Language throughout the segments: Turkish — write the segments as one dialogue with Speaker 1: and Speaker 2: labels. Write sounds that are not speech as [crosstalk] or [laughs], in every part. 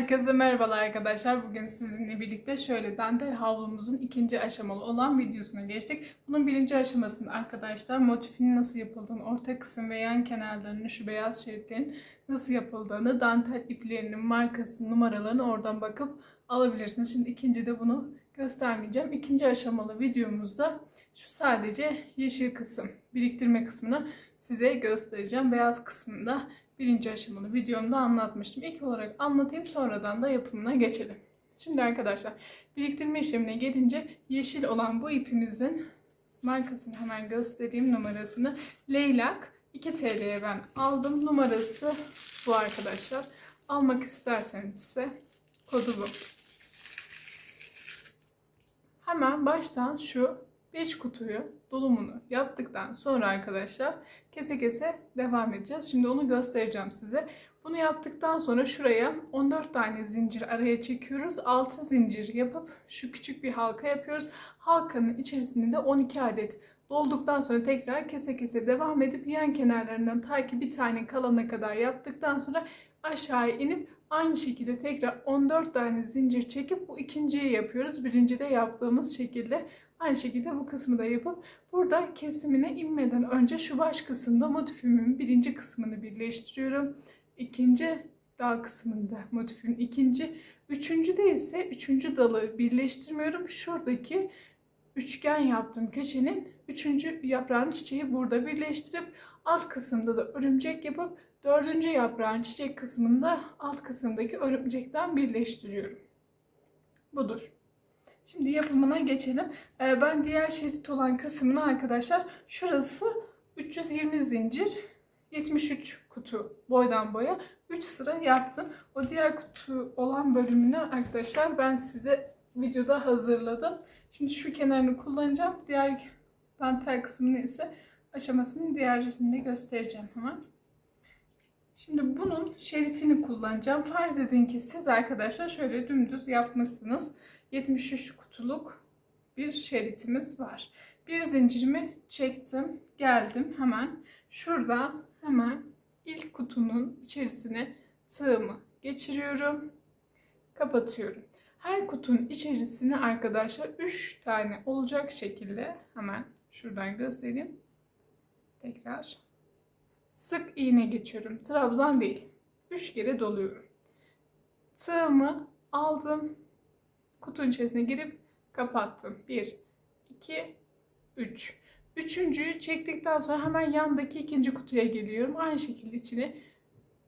Speaker 1: Herkese merhabalar arkadaşlar. Bugün sizinle birlikte şöyle dantel havlumuzun ikinci aşamalı olan videosuna geçtik. Bunun birinci aşamasında arkadaşlar motifinin nasıl yapıldığını, orta kısım ve yan kenarlarının şu beyaz şeritlerin nasıl yapıldığını, dantel iplerinin markası, numaralarını oradan bakıp alabilirsiniz. Şimdi ikinci de bunu göstermeyeceğim. İkinci aşamalı videomuzda şu sadece yeşil kısım, biriktirme kısmını size göstereceğim. Beyaz kısmında birinci aşamalı videomda anlatmıştım. İlk olarak anlatayım sonradan da yapımına geçelim. Şimdi arkadaşlar biriktirme işlemine gelince yeşil olan bu ipimizin markasını hemen göstereyim numarasını. Leylak 2 TL'ye ben aldım. Numarası bu arkadaşlar. Almak isterseniz ise kodu bu. Hemen baştan şu 5 kutuyu dolumunu yaptıktan sonra arkadaşlar kese kese devam edeceğiz. Şimdi onu göstereceğim size. Bunu yaptıktan sonra şuraya 14 tane zincir araya çekiyoruz. 6 zincir yapıp şu küçük bir halka yapıyoruz. Halkanın içerisinde de 12 adet dolduktan sonra tekrar kese kese devam edip yan kenarlarından ta ki bir tane kalana kadar yaptıktan sonra aşağıya inip aynı şekilde tekrar 14 tane zincir çekip bu ikinciyi yapıyoruz. Birincide yaptığımız şekilde Aynı şekilde bu kısmı da yapıp burada kesimine inmeden önce şu baş kısımda motifimin birinci kısmını birleştiriyorum. İkinci dal kısmında motifin ikinci. Üçüncüde ise üçüncü dalı birleştirmiyorum. Şuradaki üçgen yaptığım köşenin üçüncü yaprağın çiçeği burada birleştirip alt kısımda da örümcek yapıp dördüncü yaprağın çiçek kısmında alt kısımdaki örümcekten birleştiriyorum. Budur. Şimdi yapımına geçelim. Ee, ben diğer şerit olan kısmını arkadaşlar şurası 320 zincir 73 kutu boydan boya 3 sıra yaptım. O diğer kutu olan bölümünü arkadaşlar ben size videoda hazırladım. Şimdi şu kenarını kullanacağım. Diğer dantel kısmını ise aşamasını diğerini göstereceğim hemen. Şimdi bunun şeritini kullanacağım. Farz edin ki siz arkadaşlar şöyle dümdüz yapmışsınız. 73 kutuluk bir şeritimiz var. Bir zincirimi çektim. Geldim hemen. Şurada hemen ilk kutunun içerisine tığımı geçiriyorum. Kapatıyorum. Her kutunun içerisine arkadaşlar 3 tane olacak şekilde hemen şuradan göstereyim. Tekrar sık iğne geçiyorum. Trabzan değil. 3 kere doluyorum. Tığımı aldım kutunun içerisine girip kapattım. 1, 2, 3. Üçüncüyü çektikten sonra hemen yandaki ikinci kutuya geliyorum. Aynı şekilde içine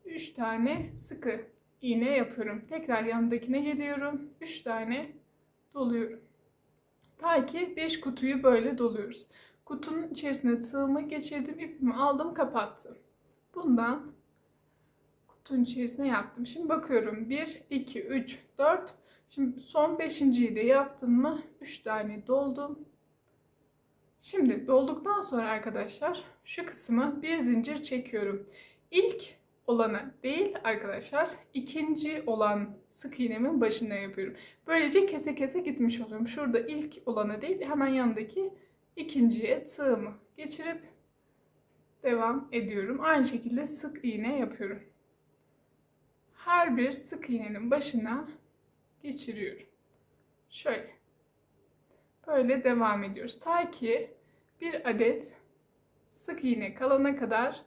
Speaker 1: 3 tane sıkı iğne yapıyorum. Tekrar yanındakine geliyorum. 3 tane doluyorum. Ta ki 5 kutuyu böyle doluyoruz. Kutunun içerisine tığımı geçirdim, ipimi aldım, kapattım. Bundan kutunun içerisine yaptım. Şimdi bakıyorum. 1, 2, 3, 4, Şimdi son beşinciyi de yaptım mı 3 tane doldum. Şimdi dolduktan sonra arkadaşlar şu kısmı bir zincir çekiyorum. İlk olana değil arkadaşlar ikinci olan sık iğnemin başına yapıyorum. Böylece kese kese gitmiş oluyorum. Şurada ilk olana değil hemen yanındaki ikinciye tığımı geçirip devam ediyorum. Aynı şekilde sık iğne yapıyorum. Her bir sık iğnenin başına geçiriyorum. Şöyle. Böyle devam ediyoruz. Ta ki bir adet sık iğne kalana kadar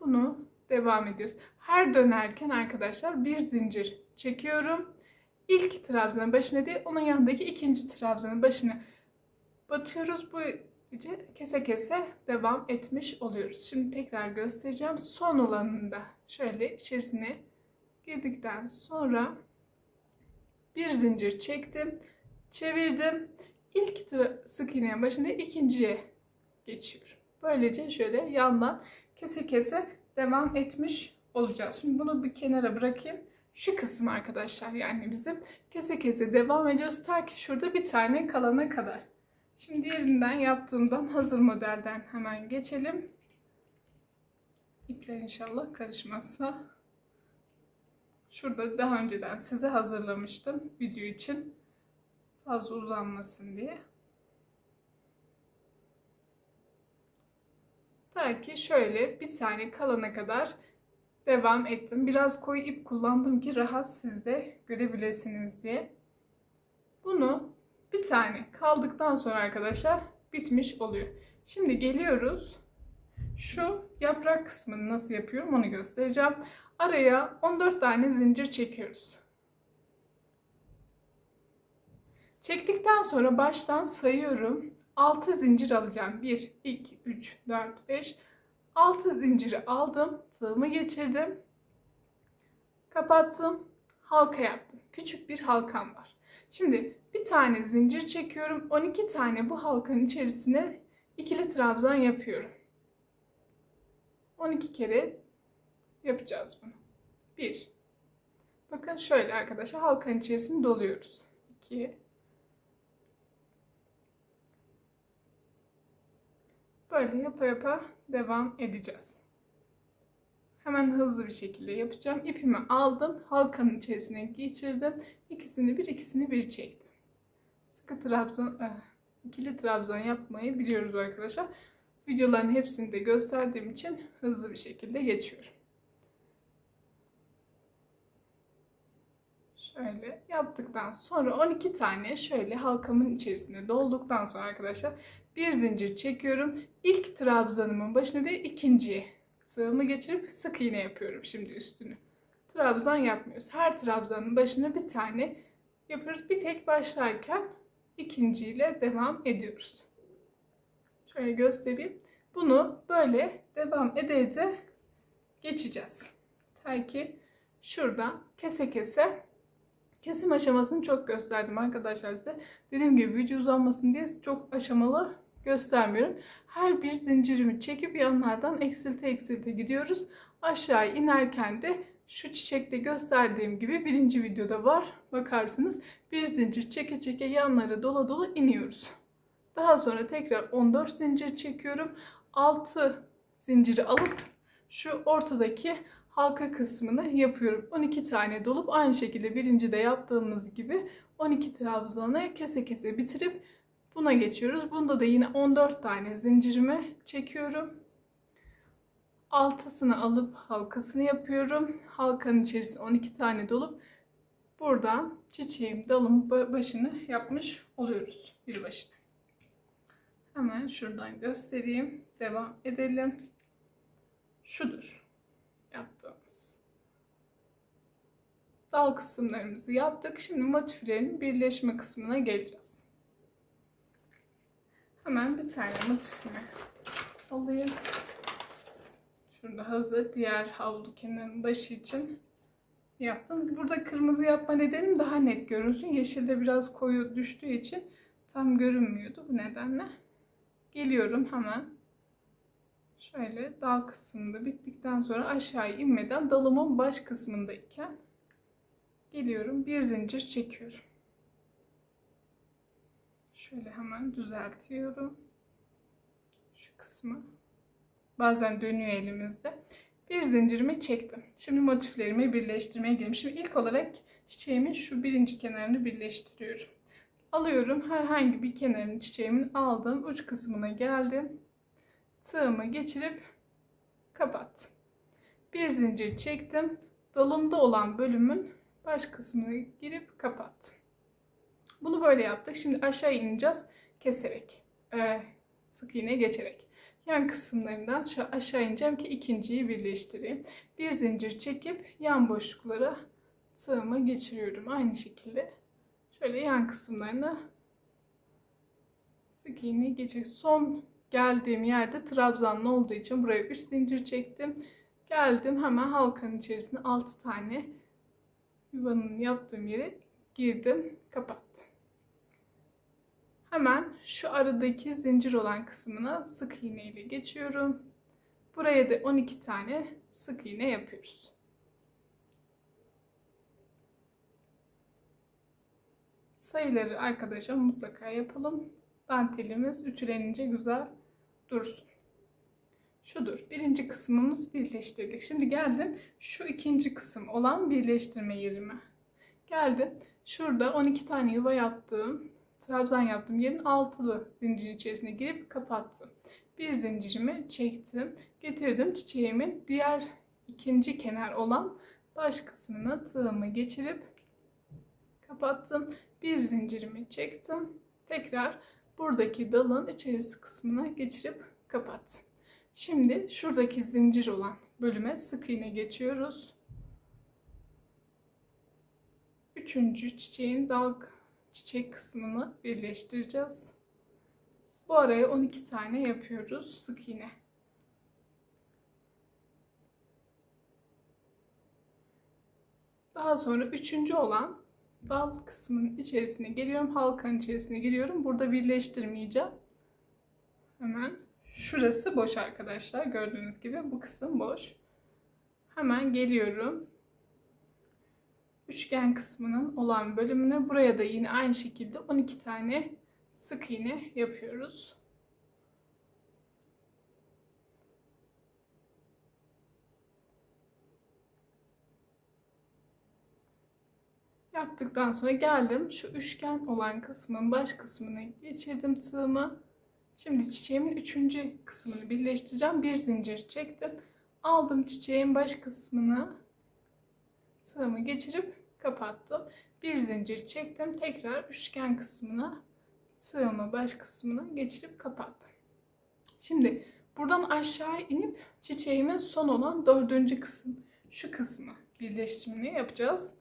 Speaker 1: bunu devam ediyoruz. Her dönerken arkadaşlar bir zincir çekiyorum. İlk trabzanın başına değil, onun yanındaki ikinci trabzanın başına batıyoruz. Bu kese kese devam etmiş oluyoruz. Şimdi tekrar göstereceğim. Son olanında şöyle içerisine girdikten sonra bir zincir çektim, çevirdim. İlk sık iğnenin başında ikinciye geçiyorum. Böylece şöyle yandan kese kese devam etmiş olacağız. Şimdi bunu bir kenara bırakayım. Şu kısım arkadaşlar yani bizim kese kese devam ediyoruz ta ki şurada bir tane kalana kadar. Şimdi diğerinden yaptığımdan [laughs] hazır modelden hemen geçelim. İpler inşallah karışmazsa. Şurada daha önceden size hazırlamıştım video için. Fazla uzanmasın diye. Ta ki şöyle bir tane kalana kadar devam ettim. Biraz koyu ip kullandım ki rahat siz de görebilirsiniz diye. Bunu bir tane kaldıktan sonra arkadaşlar bitmiş oluyor. Şimdi geliyoruz. Şu yaprak kısmını nasıl yapıyorum onu göstereceğim. Araya 14 tane zincir çekiyoruz. Çektikten sonra baştan sayıyorum. 6 zincir alacağım. 1, 2, 3, 4, 5. 6 zinciri aldım. Tığımı geçirdim. Kapattım. Halka yaptım. Küçük bir halkam var. Şimdi bir tane zincir çekiyorum. 12 tane bu halkanın içerisine ikili trabzan yapıyorum. 12 kere yapacağız bunu. 1. Bakın şöyle arkadaşlar halkanın içerisini doluyoruz. 2 Böyle yapa yapa devam edeceğiz. Hemen hızlı bir şekilde yapacağım. İpimi aldım. Halkanın içerisine geçirdim. İkisini bir, ikisini bir çektim. Sıkı trabzan, eh, ikili trabzan yapmayı biliyoruz arkadaşlar. Videoların hepsini de gösterdiğim için hızlı bir şekilde geçiyorum. Şöyle yaptıktan sonra 12 tane şöyle halkamın içerisine dolduktan sonra arkadaşlar bir zincir çekiyorum. İlk trabzanımın başına değil ikinciye sığımı geçirip sık iğne yapıyorum şimdi üstünü. Trabzan yapmıyoruz. Her trabzanın başına bir tane yapıyoruz. Bir tek başlarken ikinciyle devam ediyoruz. Şöyle göstereyim. Bunu böyle devam ede geçeceğiz. Ta ki şuradan kese kese kesim aşamasını çok gösterdim arkadaşlar size. Dediğim gibi video uzanmasın diye çok aşamalı göstermiyorum. Her bir zincirimi çekip yanlardan eksilte eksilte gidiyoruz. Aşağı inerken de şu çiçekte gösterdiğim gibi birinci videoda var. Bakarsınız bir zincir çeke çeke yanlara dola dola iniyoruz. Daha sonra tekrar 14 zincir çekiyorum. 6 zinciri alıp şu ortadaki halka kısmını yapıyorum. 12 tane dolup aynı şekilde birinci de yaptığımız gibi 12 trabzanı kese kese bitirip buna geçiyoruz. Bunda da yine 14 tane zincirimi çekiyorum. Altısını alıp halkasını yapıyorum. Halkanın içerisine 12 tane dolup buradan çiçeğim dalım başını yapmış oluyoruz. Bir başını. Hemen şuradan göstereyim. Devam edelim. Şudur yaptığımız. Dal kısımlarımızı yaptık. Şimdi motiflerin birleşme kısmına geleceğiz. Hemen bir tane motifimi alayım. Şurada hazır diğer havlu kenarının başı için yaptım. Burada kırmızı yapma nedenim daha net görünsün. Yeşilde biraz koyu düştüğü için tam görünmüyordu bu nedenle. Geliyorum hemen. Şöyle dal kısmında bittikten sonra aşağı inmeden dalımın baş kısmındayken geliyorum. Bir zincir çekiyorum. Şöyle hemen düzeltiyorum. Şu kısmı. Bazen dönüyor elimizde. Bir zincirimi çektim. Şimdi motiflerimi birleştirmeye gireyim. Şimdi ilk olarak çiçeğimin şu birinci kenarını birleştiriyorum. Alıyorum. Herhangi bir kenarını çiçeğimin aldım. Uç kısmına geldim. Tığımı geçirip kapat. Bir zincir çektim. Dalımda olan bölümün baş kısmına girip kapat. Bunu böyle yaptık. Şimdi aşağı ineceğiz keserek. Ee, sık iğne geçerek. Yan kısımlarından şu aşağı ineceğim ki ikinciyi birleştireyim. Bir zincir çekip yan boşluklara tığımı geçiriyorum. Aynı şekilde şöyle yan kısımlarına sık iğne geçecek. Son geldiğim yerde trabzanlı olduğu için buraya 3 zincir çektim. Geldim hemen halkanın içerisine 6 tane yuvanın yaptığım yere girdim, kapattım. Hemen şu aradaki zincir olan kısmına sık iğne ile geçiyorum. Buraya da 12 tane sık iğne yapıyoruz. Sayıları arkadaşlar mutlaka yapalım. Dantelimiz ütülenince güzel dursun. Şudur. Birinci kısmımız birleştirdik. Şimdi geldim şu ikinci kısım olan birleştirme yerime. Geldim. Şurada 12 tane yuva yaptığım, trabzan yaptığım yerin altılı zincirin içerisine girip kapattım. Bir zincirimi çektim. Getirdim çiçeğimin diğer ikinci kenar olan baş kısmına tığımı geçirip kapattım. Bir zincirimi çektim. Tekrar buradaki dalın içerisi kısmına geçirip kapattım. Şimdi şuradaki zincir olan bölüme sık iğne geçiyoruz. Üçüncü çiçeğin dal çiçek kısmını birleştireceğiz. Bu araya 12 tane yapıyoruz sık iğne. Daha sonra üçüncü olan dal kısmının içerisine geliyorum. Halkanın içerisine giriyorum. Burada birleştirmeyeceğim. Hemen şurası boş arkadaşlar. Gördüğünüz gibi bu kısım boş. Hemen geliyorum. Üçgen kısmının olan bölümüne buraya da yine aynı şekilde 12 tane sık iğne yapıyoruz. Yaptıktan sonra geldim şu üçgen olan kısmın baş kısmına geçirdim tığımı. Şimdi çiçeğimin üçüncü kısmını birleştireceğim. Bir zincir çektim. Aldım çiçeğin baş kısmını tığımı geçirip kapattım. Bir zincir çektim. Tekrar üçgen kısmına tığımı baş kısmına geçirip kapattım. Şimdi buradan aşağı inip çiçeğimin son olan dördüncü kısım şu kısmı birleştirmeni yapacağız.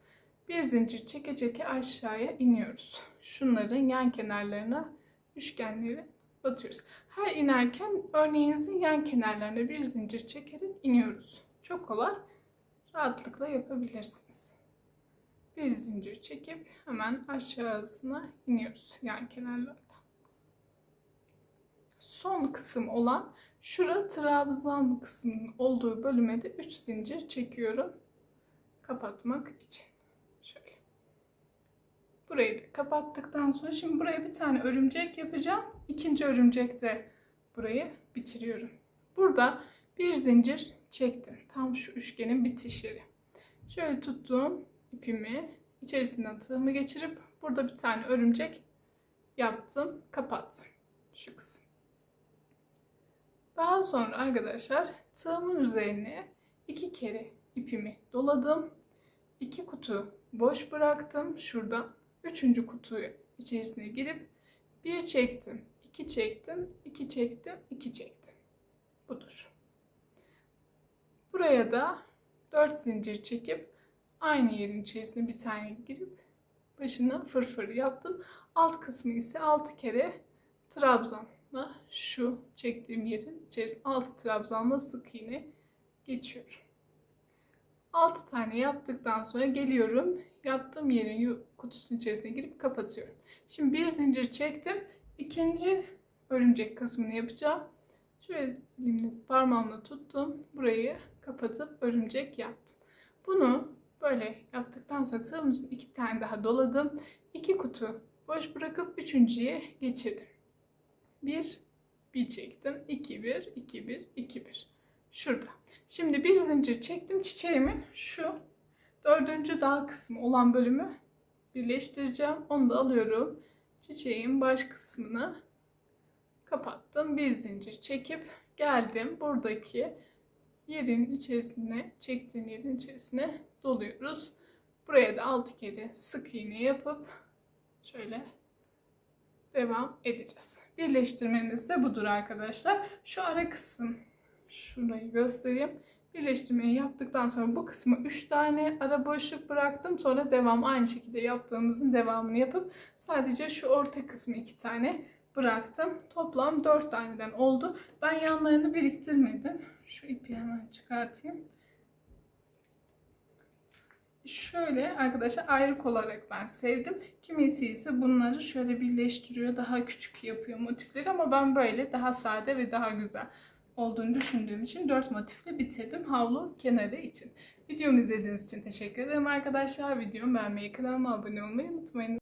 Speaker 1: Bir zincir çeke çeke aşağıya iniyoruz. Şunların yan kenarlarına üçgenleri batıyoruz. Her inerken örneğinizin yan kenarlarına bir zincir çekerek iniyoruz. Çok kolay. Rahatlıkla yapabilirsiniz. Bir zincir çekip hemen aşağısına iniyoruz yan kenarlardan. Son kısım olan şura trabzan kısmının olduğu bölüme de 3 zincir çekiyorum. Kapatmak için. Şöyle. Burayı da kapattıktan sonra şimdi buraya bir tane örümcek yapacağım. İkinci örümcekte burayı bitiriyorum. Burada bir zincir çektim. Tam şu üçgenin bitiş yeri. Şöyle tuttuğum ipimi içerisinden tığımı geçirip burada bir tane örümcek yaptım. Kapattım. Şu kısım. Daha sonra arkadaşlar tığımın üzerine iki kere ipimi doladım. İki kutu boş bıraktım. Şuradan üçüncü kutuyu içerisine girip bir çektim, iki çektim, iki çektim, iki çektim. Budur. Buraya da dört zincir çekip aynı yerin içerisine bir tane girip başına fırfır yaptım. Alt kısmı ise altı kere trabzanla şu çektiğim yerin içerisine altı trabzanla sık iğne geçiyorum. 6 tane yaptıktan sonra geliyorum. Yaptığım yerin kutusunun içerisine girip kapatıyorum. Şimdi bir zincir çektim. İkinci örümcek kısmını yapacağım. Şöyle elimle parmağımla tuttum. Burayı kapatıp örümcek yaptım. Bunu böyle yaptıktan sonra üstüne iki tane daha doladım. İki kutu boş bırakıp üçüncüye geçirdim. Bir, bir çektim. İki bir, iki bir, iki bir. Şurada. Şimdi bir zincir çektim çiçeğimin şu dördüncü dal kısmı olan bölümü birleştireceğim. Onu da alıyorum. Çiçeğin baş kısmını kapattım. Bir zincir çekip geldim. Buradaki yerin içerisine, çektiğim yerin içerisine doluyoruz. Buraya da 6 kere sık iğne yapıp şöyle devam edeceğiz. Birleştirmeniz de budur arkadaşlar. Şu ara kısım şurayı göstereyim. Birleştirmeyi yaptıktan sonra bu kısmı 3 tane ara boşluk bıraktım. Sonra devam aynı şekilde yaptığımızın devamını yapıp sadece şu orta kısmı 2 tane bıraktım. Toplam 4 taneden oldu. Ben yanlarını biriktirmedim. Şu ipi hemen çıkartayım. Şöyle arkadaşlar ayrık olarak ben sevdim. Kimisi ise bunları şöyle birleştiriyor. Daha küçük yapıyor motifleri ama ben böyle daha sade ve daha güzel olduğunu düşündüğüm için 4 motifle bitirdim havlu kenarı için. Videomu izlediğiniz için teşekkür ederim arkadaşlar. Videomu beğenmeyi, kanalıma abone olmayı unutmayın.